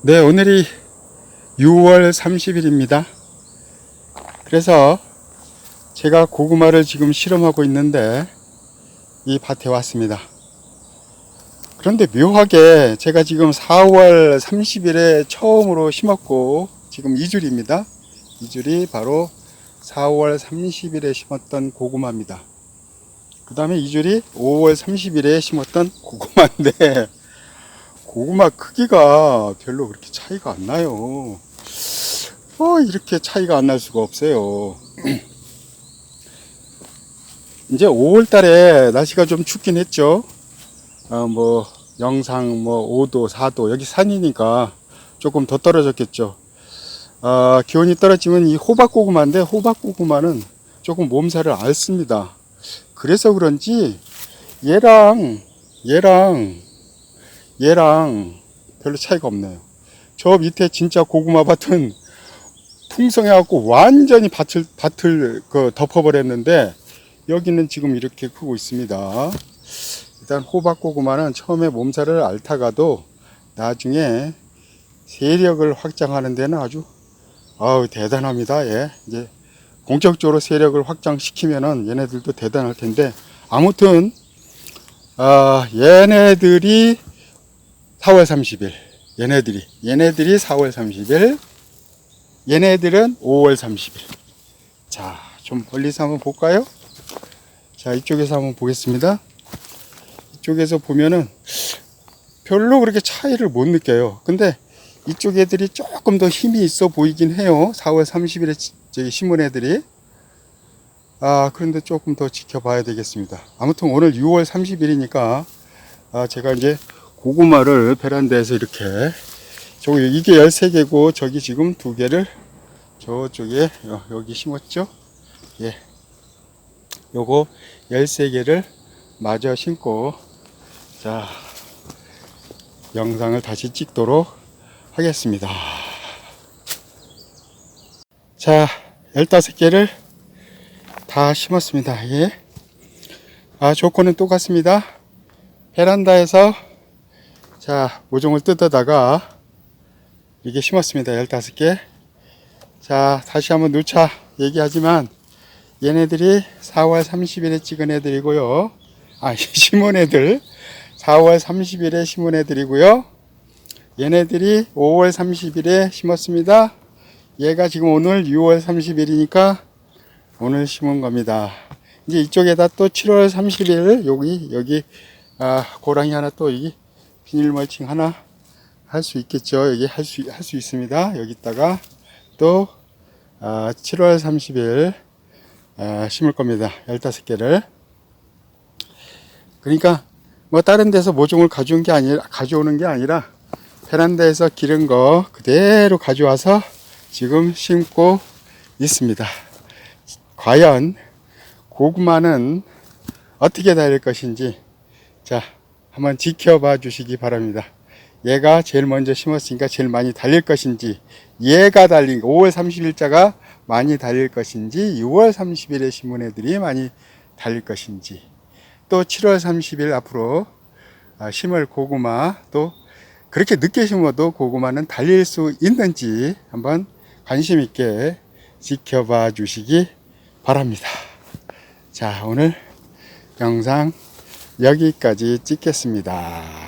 네, 오늘이 6월 30일입니다. 그래서 제가 고구마를 지금 실험하고 있는데 이 밭에 왔습니다. 그런데 묘하게 제가 지금 4월 30일에 처음으로 심었고 지금 2줄입니다. 2줄이 바로 4월 30일에 심었던 고구마입니다. 그 다음에 2줄이 5월 30일에 심었던 고구마인데 고구마 크기가 별로 그렇게 차이가 안 나요. 어, 이렇게 차이가 안 날 수가 없어요. 이제 5월 달에 날씨가 좀 춥긴 했죠. 어, 뭐, 영상 뭐 5도, 4도, 여기 산이니까 조금 더 떨어졌겠죠. 아, 기온이 떨어지면 이 호박고구마인데 호박고구마는 조금 몸살을 앓습니다. 그래서 그런지 얘랑 얘랑 얘랑 별로 차이가 없네요. 저 밑에 진짜 고구마 밭은 풍성해갖고 완전히 밭을, 밭을 그 덮어버렸는데 여기는 지금 이렇게 크고 있습니다. 일단 호박고구마는 처음에 몸살을 앓다가도 나중에 세력을 확장하는 데는 아주 아우 대단합니다. 예. 이제 공적으로 세력을 확장시키면은 얘네들도 대단할 텐데 아무튼 아 얘네들이 4월 30일. 얘네들이. 얘네들이 4월 30일. 얘네들은 5월 30일. 자 좀 멀리서 한번 볼까요? 자 이쪽에서 한번 보겠습니다. 이쪽에서 보면은 별로 그렇게 차이를 못 느껴요. 근데 이쪽 애들이 조금 더 힘이 있어 보이긴 해요. 4월 30일에 저기 심은 애들이. 아 그런데 조금 더 지켜봐야 되겠습니다. 아무튼 오늘 6월 30일이니까 아 제가 이제 고구마를 베란다에서 이렇게 저기 이게 13개고 저기 지금 두 개를 저쪽에 여- 여기 심었죠? 예. 요거 13개를 마저 심고 자 영상을 다시 찍도록 하겠습니다. 자 15개를 다 심었습니다. 예. 아 조건은 똑같습니다. 베란다에서 자, 모종을 뜯어다가 이게 심었습니다. 15개. 자, 다시 한번 누차 얘기하지만 얘네들이 4월 30일에 찍은 애들이고요. 아, 심은 애들. 4월 30일에 심은 애들이고요. 얘네들이 5월 30일에 심었습니다. 얘가 지금 오늘 6월 30일이니까 오늘 심은 겁니다. 이제 이쪽에다 또 7월 30일 여기 여기 아, 고랑이 하나 또 여기 비닐 멀칭 하나 할 수 있겠죠. 여기 할 수 할 수 있습니다. 여기다가 또 아, 7월 30일 아, 심을 겁니다. 15개를. 그러니까 뭐 다른 데서 모종을 가져온 게 아니라 가져오는 게 아니라 베란다에서 기른 거 그대로 가져와서 지금 심고 있습니다. 과연 고구마는 어떻게 달릴 것인지 자 한번 지켜봐 주시기 바랍니다. 얘가 제일 먼저 심었으니까 제일 많이 달릴 것인지 얘가 달린 5월 30일자가 많이 달릴 것인지 6월 30일에 심은 애들이 많이 달릴 것인지 또 7월 30일 앞으로 아, 심을 고구마 또 그렇게 늦게 심어도 고구마는 달릴 수 있는지 한번 관심 있게 지켜봐 주시기 바랍니다. 자 오늘 영상 여기까지 찍겠습니다.